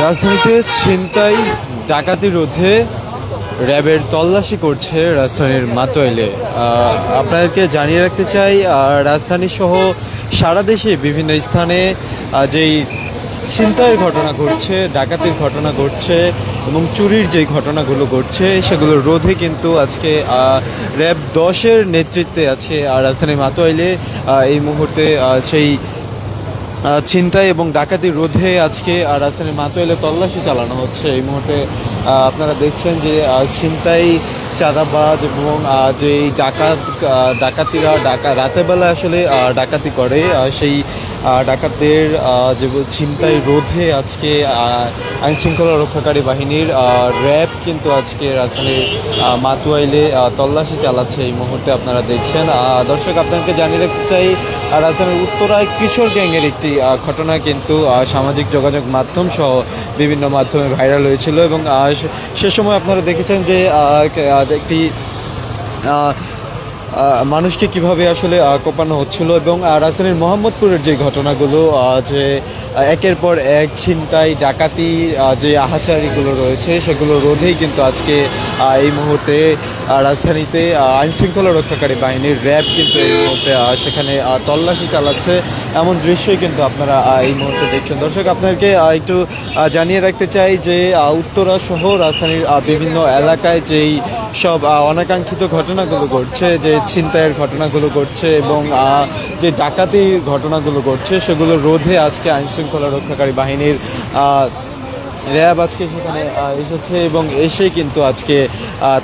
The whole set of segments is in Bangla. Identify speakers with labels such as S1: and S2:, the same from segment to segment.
S1: রাজধানীতে ছিনতাই, ডাকাতি রোধে র্যাবের তল্লাশি করছে রাজধানীর মাতোয়েলে আপনাদেরকে জানিয়ে রাখতে চাই রাজধানী সহ সারা দেশে বিভিন্ন স্থানে যেই ছিনতাইয়ের ঘটনা ঘটছে, ডাকাতির ঘটনা ঘটছে এবং চুরির যেই ঘটনাগুলো ঘটছে, সেগুলোর রোধে কিন্তু আজকে র্যাব দশের নেতৃত্বে আছে রাজধানী মাতোয়াইলে এই মুহূর্তে সেই ছিনতাই এবং ডাকাতি রোধে আজকে রাজধানীর মাতোয়াইলে তল্লাশি চালানো হচ্ছে। এই মুহূর্তে আপনারা দেখছেন যে ছিনতাই, চাঁদাবাজ এবং যে ডাকাত ডাকাতিরা, ডাকা, রাতের বেলা আসলে ডাকাতি করে সেই ডাকাতদের যে ছিনতাই রোধে আজকে আইন শৃঙ্খলা রক্ষাকারী বাহিনীর র্যাব কিন্তু আজকে রাজধানীর মাতুয়াইলে তল্লাশি চালাচ্ছে এই মুহূর্তে আপনারা দেখছেন। দর্শক আপনাকে জানিয়ে রাখতে চাই রাজধানীর উত্তরায় কিশোর গ্যাংয়ের একটি ঘটনা কিন্তু সামাজিক যোগাযোগ মাধ্যম সহ বিভিন্ন মাধ্যমে ভাইরাল হয়েছিল এবং সে- সময় আপনারা দেখেছেন যে একটি মানুষকে কীভাবে আসলে কোপানো হচ্ছিল এবং রাজধানীর মোহাম্মদপুরের যে ঘটনাগুলো যে একের পর এক ছিনতাই, ডাকাতি যে আহাচারিগুলো রয়েছে, সেগুলো রোধেই কিন্তু আজকে এই মুহূর্তে রাজধানীতে আইনশৃঙ্খলা রক্ষাকারী বাহিনীর র্যাব কিন্তু এই মুহূর্তে সেখানে তল্লাশি চালাচ্ছে। এমন দৃশ্যই কিন্তু আপনারা এই মুহূর্তে দেখছেন। দর্শক, আপনাদেরকে একটু জানিয়ে রাখতে চাই যে উত্তরা সহ রাজধানীর বিভিন্ন এলাকায় যেই সব অনাকাঙ্ক্ষিত ঘটনাগুলো ঘটছে, যে ছিনতাইয়ের ঘটনাগুলো ঘটছে এবং যে ডাকাতি ঘটনাগুলো ঘটছে সেগুলো রোধে আজকে আইনশৃঙ্খলা রক্ষাকারী বাহিনীর র্যাব আজকে সেখানে এসেছে এবং এসে কিন্তু আজকে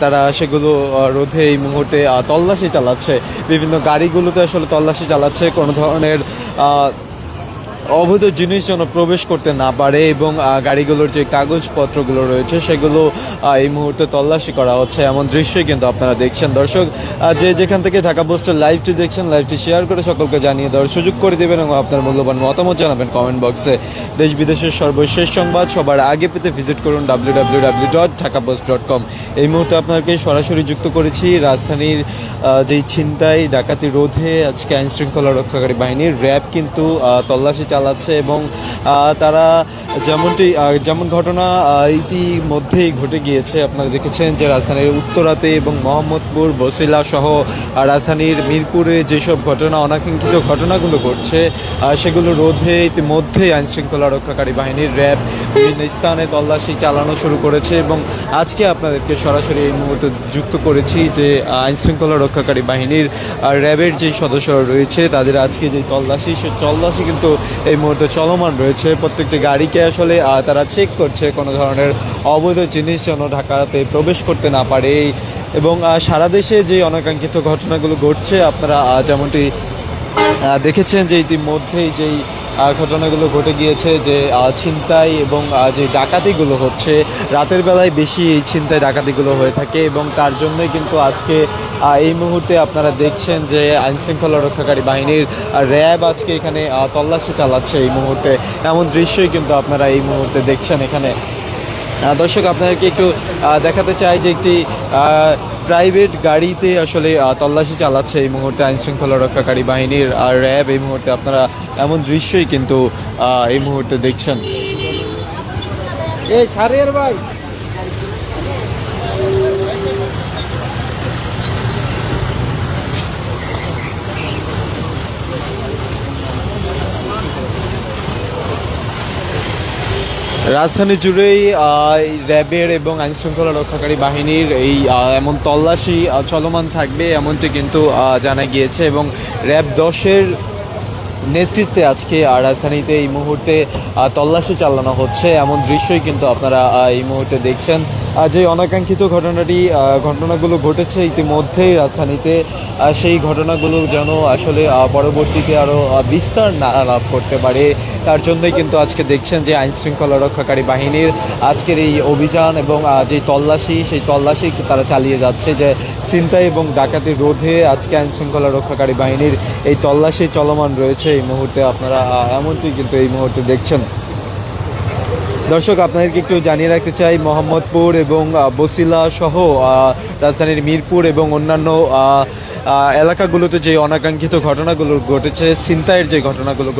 S1: তারা সেগুলো রোধে এই মুহূর্তে তল্লাশি চালাচ্ছে। বিভিন্ন গাড়িগুলোতে আসলে তল্লাশি চালাচ্ছে। কোনো ধরনের অবৈধ জিনিস যেন প্রবেশ করতে না পারে এবং গাড়িগুলোর যে কাগজপত্রগুলো রয়েছে সেগুলো এই মুহূর্তে তল্লাশি করা হচ্ছে এমন দৃশ্যই কিন্তু আপনারা দেখছেন। দর্শক যে যেখান থেকে ঢাকা পোস্টের লাইভটি দেখছেন, লাইভটি শেয়ার করে সকলকে জানিয়ে দেওয়ার সুযোগ করে দেবেন এবং আপনার মূল্যবান মতামত জানাবেন কমেন্ট বক্সে। দেশ বিদেশের সর্বশেষ সংবাদ সবার আগে পেতে ভিজিট করুন W W W dot Dhaka post dot com এই মুহূর্তে আপনাকে সরাসরি যুক্ত করেছি রাজধানীর যেই ছিনতাই, ডাকাতি রোধে আজকে আইনশৃঙ্খলা রক্ষাকারী বাহিনীর র্যাব কিন্তু তল্লাশি চালাচ্ছে এবং তারা যেমনটি যেমন ঘটনা ইতিমধ্যেই ঘটে গিয়েছে। আপনারা দেখেছেন যে রাজধানীর উত্তরাতে এবং মোহাম্মদপুর, বসিলা সহ রাজধানীর মিরপুরে যেসব ঘটনা, অনাকাঙ্ক্ষিত ঘটনাগুলো ঘটছে সেগুলো রোধে ইতিমধ্যেই আইনশৃঙ্খলা রক্ষাকারী বাহিনীর র্যাব বিভিন্ন স্থানে তল্লাশি চালানো শুরু করেছে এবং আজকে আপনাদেরকে সরাসরি এই মুহূর্তে যুক্ত করেছি যে আহ, আইন শৃঙ্খলা রক্ষাকারী বাহিনীর র্যাবের যে সদস্যরা রয়েছে তাদের আজকে যে তল্লাশি সে তল্লাশি কিন্তু এই মুহূর্তে চলমান রয়েছে। প্রত্যেকটি গাড়িকে আসলে তারা চেক করছে কোনো ধরনের অবৈধ জিনিস যেন ঢাকাতে প্রবেশ করতে না পারে। এবং সারা দেশে যে অনাকাঙ্ক্ষিত ঘটনাগুলো ঘটছে আপনারা যেমনটি দেখেছেন যে ইতিমধ্যেই যেই ঘটনাগুলো ঘটে গিয়েছে যে ছিনতাই এবং যে ডাকাতিগুলো হচ্ছে, রাতের বেলায় বেশি এই ছিনতাই ডাকাতিগুলো হয়ে থাকে এবং তার জন্যই কিন্তু আজকে এই মুহূর্তে আপনারা দেখছেন যে, আইনশৃঙ্খলা রক্ষাকারী বাহিনীর র্যাব আজকে এখানে তল্লাশি চালাচ্ছে এই মুহূর্তে। এমন দৃশ্যই কিন্তু আপনারা এই মুহূর্তে দেখছেন এখানে। দর্শক, আপনাদেরকে একটু দেখাতে চাই যে একটি প্রাইভেট গাড়িতে আসলে তল্লাশি চালাচ্ছে এই মুহূর্তে আইনশৃঙ্খলা রক্ষাকারী বাহিনীর আর র্যাব। এই মুহূর্তে আপনারা এমন দৃশ্যই কিন্তু এই মুহূর্তে দেখছেন।
S2: এই সারিয়ার ভাই।
S1: রাজধানী জুড়েই র্যাবের এবং আইন শৃঙ্খলা রক্ষাকারী বাহিনীর এই এমন তল্লাশি চলমান থাকবে এমনটি কিন্তু জানা গিয়েছে এবং র্যাব দশের নেতৃত্বে আজকে রাজধানীতে এই মুহূর্তে তল্লাশি চালানো হচ্ছে। এমন দৃশ্যই কিন্তু আপনারা এই মুহূর্তে দেখছেন। যে অনাকাঙ্ক্ষিত ঘটনাটি ঘটনাগুলো ঘটেছে ইতিমধ্যেই রাজধানীতে সেই ঘটনাগুলো যেন আসলে পরবর্তীতে আরও বিস্তার না লাভ করতে পারে। তার জন্যই কিন্তু আজকে দেখছেন যে আইন শৃঙ্খলা রক্ষাকারী বাহিনীর আজকের এই অভিযান এবং যে তল্লাশি, সেই তল্লাশি তারা চালিয়ে যাচ্ছে যে ছিনতাই এবং ডাকাতি রোধে আজকে আইন শৃঙ্খলা রক্ষাকারী বাহিনীর এই তল্লাশি চলমান রয়েছে। এই মুহূর্তে আপনারা এমনটি কিন্তু এই মুহূর্তে দেখছেন। দর্শক, আপনাদেরকে একটু জানিয়ে রাখতে চাই, মোহাম্মদপুর এবং বসিলা সহ রাজধানীর মিরপুর এবং অন্যান্য এলাকাগুলোতে যে অনাকাঙ্ক্ষিত ঘটনাগুলো ঘটেছে, ছিনতাইয়ের যে ঘটনাগুলো